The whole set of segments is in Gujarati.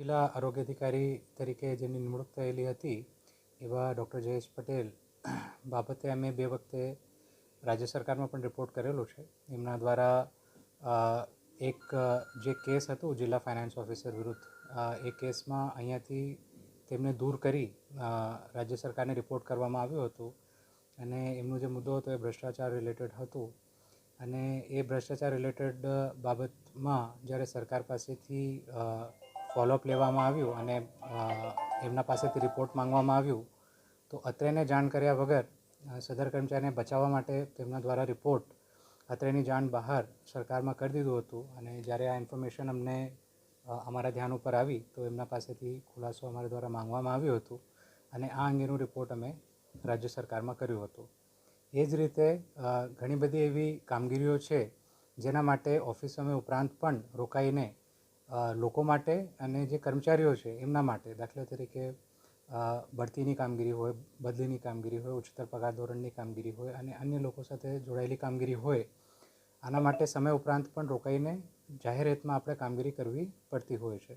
જિલ્લા આરોગ્ય અધિકારી તરીકે જેની નિમણૂક થયેલી હતી, એવા ડૉક્ટર જયેશ પટેલ બાબતે અમે બે વખતે રાજ્ય સરકારમાં પણ રિપોર્ટ કરેલો છે. એમના દ્વારા એક, જે કેસ હતો જિલ્લા ફાઇનાન્સ ઓફિસર વિરુદ્ધ એ કેસમાં અહીંયાથી તેમને દૂર કરી રાજ્ય સરકારને રિપોર્ટ કરવામાં આવ્યો હતો. અને એમનો જે મુદ્દો હતો એ ભ્રષ્ટાચાર રિલેટેડ હતું. અને એ ભ્રષ્ટાચાર રિલેટેડ બાબતમાં જ્યારે સરકાર પાસેથી ફોલોઅપ લેવામાં આવ્યું અને એમના પાસેથી રિપોર્ટ માંગવામાં આવ્યું, તો અત્રેને જાણ કર્યા વગર સદર કર્મચારીને બચાવવા માટે તેમના દ્વારા રિપોર્ટ અત્રેની જાણ બહાર સરકારમાં કરી દીધું હતું અને જ્યારે આ ઇન્ફોર્મેશન અમને અમારા ધ્યાન ઉપર આવી, તો એમના પાસેથી ખુલાસો અમારા દ્વારા માંગવામાં આવ્યો હતો અને આ અંગેનું રિપોર્ટ અમે રાજ્ય સરકારમાં કર્યું હતું. એ જ રીતે ઘણી બધી એવી કામગીરીઓ છે, જેના માટે ઓફિસ સમય ઉપરાંત પણ રોકાઈને લોકો માટે અને જે કર્મચારીઓ છે, એમના માટે દાખલા તરીકે બઢતીની કામગીરી હોય, બદલીની કામગીરી હોય, ઉચ્ચતર પગાર ધોરણની કામગીરી હોય અને અન્ય લોકો સાથે જોડાયેલી કામગીરી હોય, આના માટે સમય ઉપરાંત પણ રોકાઈને જાહેર હિતમાં આપણે કામગીરી કરવી પડતી હોય છે.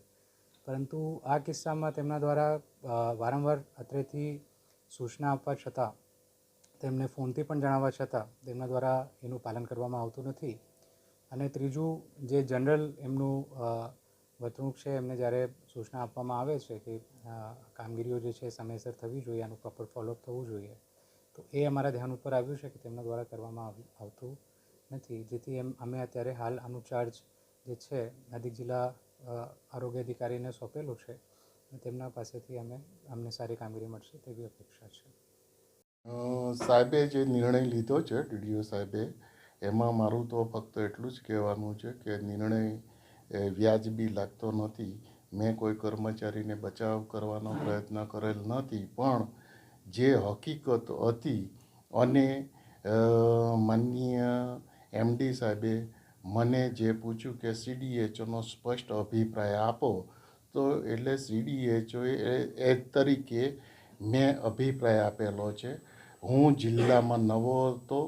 પરંતુ આ કિસ્સામાં તેમના દ્વારા વારંવાર અત્રેથી સૂચના આપવા છતાં, તેમને ફોનથી પણ જણાવવા છતાં તેમના દ્વારા એનું પાલન કરવામાં આવતું નથી. અને ત્રીજું, જે જનરલ એમનું અ, વર્તણૂક છે એમને જ્યારે સૂચના આપવામાં આવે છે કે કામગીરીઓ જે છે સમયસર થવી જોઈએ આનું પ્રોપર ફોલોઅપ થવું જોઈએ તો એ અમારા ધ્યાન ઉપર આવ્યું છે કે તેમના દ્વારા કરવામાં આવતું નથી. જેથી એમ અમે અત્યારે હાલ આનું ચાર્જ જે છે નદીક જિલ્લા આરોગ્ય અધિકારીને સોંપેલું છે તેમના પાસેથી અમે અમને સારી કામગીરી મળશે તેવી અપેક્ષા છે. સાહેબે જે નિર્ણય લીધો છે ડીડીઓ સાહેબે એમાં મારું તો ફક્ત એટલું જ કહેવાનું છે કે નિર્ણય વ્યાજબી લાગતો નથી. મેં કોઈ કર્મચારીને બચાવ કરવાનો પ્રયત્ન કરેલ નથી, પણ જે હકીકત હતી અને માનનીય એમડી સાહેબે મને જે પૂછ્યું કે સીડીએચઓનો સ્પષ્ટ અભિપ્રાય આપો, તો એટલે સીડીએચઓએ એ તરીકે મેં અભિપ્રાય આપેલો છે. હું જિલ્લામાં નવો હતો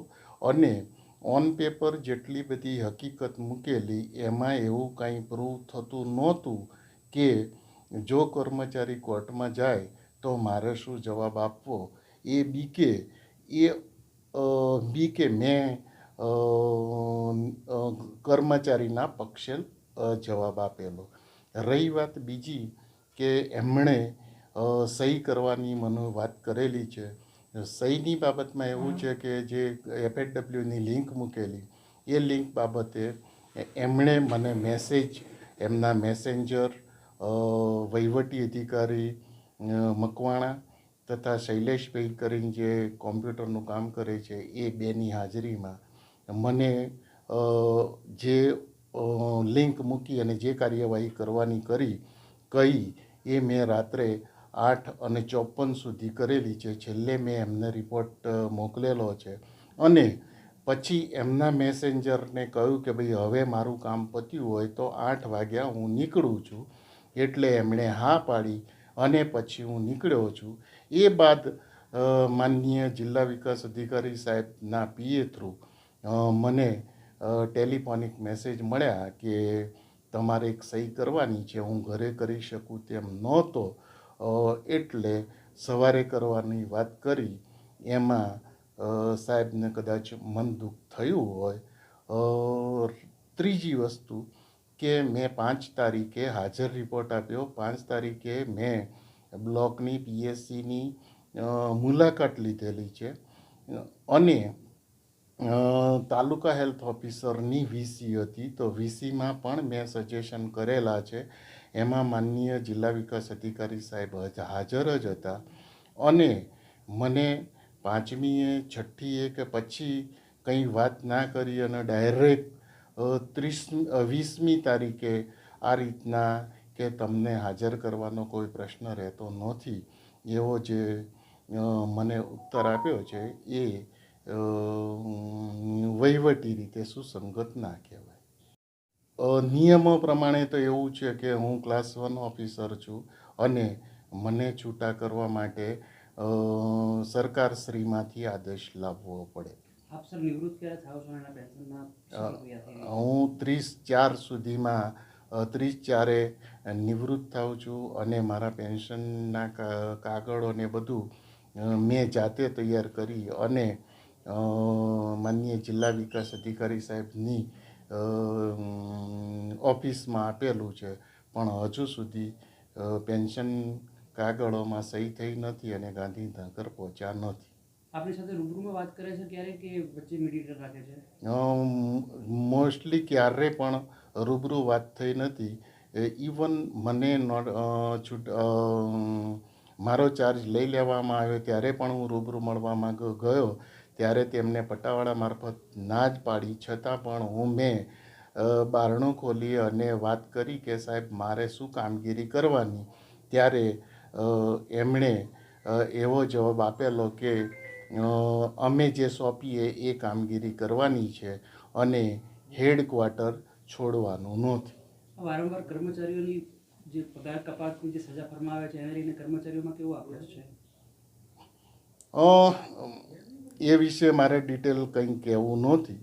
અને ઓન પેપર જેટલી બધી હકીકત મૂકેલી, એમાં એવું કાંઈ પ્રૂવ થતું નહોતું કે જો કર્મચારી કોર્ટમાં જાય તો મારે શું જવાબ આપવો? એ બીકે એ બીકે મેં કર્મચારીના પક્ષે જવાબ આપેલો. રહી વાત બીજી કે એમણે સહી કરવાની મને વાત કરેલી છે. સહીની બાબતમાં એવું છે કે જે એફએડબ્લ્યુની લિંક મૂકેલી, એ લિંક બાબતે એમણે મને મેસેજ એમના મેસેન્જર વહીવટી અધિકારી મકવાણા તથા શૈલેષભાઈ કરીને જે કોમ્પ્યુટરનું કામ કરે છે, એ બેની હાજરીમાં મને જે લિંક મૂકી અને જે કાર્યવાહી કરવાની કરી કહી એ મેં રાત્રે આઠ અને ચોપન સુધી કરેલી છે. છેલ્લે મેં એમને રિપોર્ટ મોકલેલો છે. અને પછી એમના મેસેન્જરને કહ્યું કે ભાઈ, હવે મારું કામ પત્યું હોય તો આઠ વાગ્યા હું નીકળું છું. એટલે એમણે હા પાડી અને પછી હું નીકળ્યો છું. એ બાદ માનનીય જિલ્લા વિકાસ અધિકારી સાહેબના પીએ થ્રુ મને ટેલિફોનિક મેસેજ મળ્યા કે તમારે એક સહી કરવાની છે. હું ઘરે કરી શકું તેમ નહોતો એટલે સવારે કરવાની વાત કરી, એમાં સાહેબને કદાચ મન દુઃખ થયું હોય ત્રીજી વસ્તુ કે મેં પાંચ તારીખે હાજર રિપોર્ટ આપ્યો. પાંચ તારીખે મેં બ્લોકની પીએસસીની મુલાકાત લીધેલી છે. અને તાલુકા હેલ્થ ઓફિસરની વીસી હતી. તો વીસીમાં પણ મેં સજેશન કરેલા છે એમાં માનનીય જિલ્લા વિકાસ અધિકારી સાહેબ હાજર જ હતા અને મને પાંચમીએ, છઠ્ઠીએ કે પછી કંઈ વાત ના કરી અને ડાયરેક્ટ ત્રીસ વીસમી તારીખે આ રીતના કે તમને હાજર કરવાનો કોઈ પ્રશ્ન રહેતો નથી, એવો જે મને ઉત્તર આપ્યો છે એ વહીવટી રીતે સુસંગત ના કહેવાય. નિયમો પ્રમાણે તો એવું છે કે હું ક્લાસ વન ઓફિસર છું અને મને છૂટા કરવા માટે સરકારશ્રીમાંથી આદેશ લાવવો પડે? હું ત્રીસ ચાર સુધીમાં ત્રીસ ચારે નિવૃત્ત થાઉં છું અને મારા પેન્શનના કાગળો ને બધું મેં જાતે તૈયાર કરી અને માનીય માનનીય જિલ્લા વિકાસ અધિકારી સાહેબની ઓફિસમાં આપેલું છે. પણ હજુ સુધી પેન્શન કાગળોમાં સહી થઈ નથી અને ગાંધીનગર પહોંચ્યા નથી. આપણી સાથે રૂબરૂમાં વાત કરે છે ક્યારે કે વચ્ચે મીડિયેટર રાખે છે? મોસ્ટલી ક્યારે પણ રૂબરૂ વાત થઈ નથી. ઇવન મને છૂટ મારો ચાર્જ લઈ લેવામાં આવ્યો ત્યારે પણ હું રૂબરૂ મળવામાં માંગ ગયો. ત્યારે તેમને પટ્ટાવાળા મારફત ના જ પાડી. છતાં પણ હું મેં બારણું ખોલી અને વાત કરી કે સાહેબ મારે શું કામગીરી કરવાની? ત્યારે એમણે એવો જવાબ આપેલો કે અમે જે સોંપીએ એ કામગીરી કરવાની છે અને હેડક્વાર્ટર છોડવાનું નથી. વારંવાર કર્મચારીઓની જે પગાર કપાતની જે સજા ફરમાવે છે એને લઈને કર્મચારીઓમાં કેવો આક્રોશ છે? એ વિશે મારે ડિટેલ કંઈ કહેવું નથી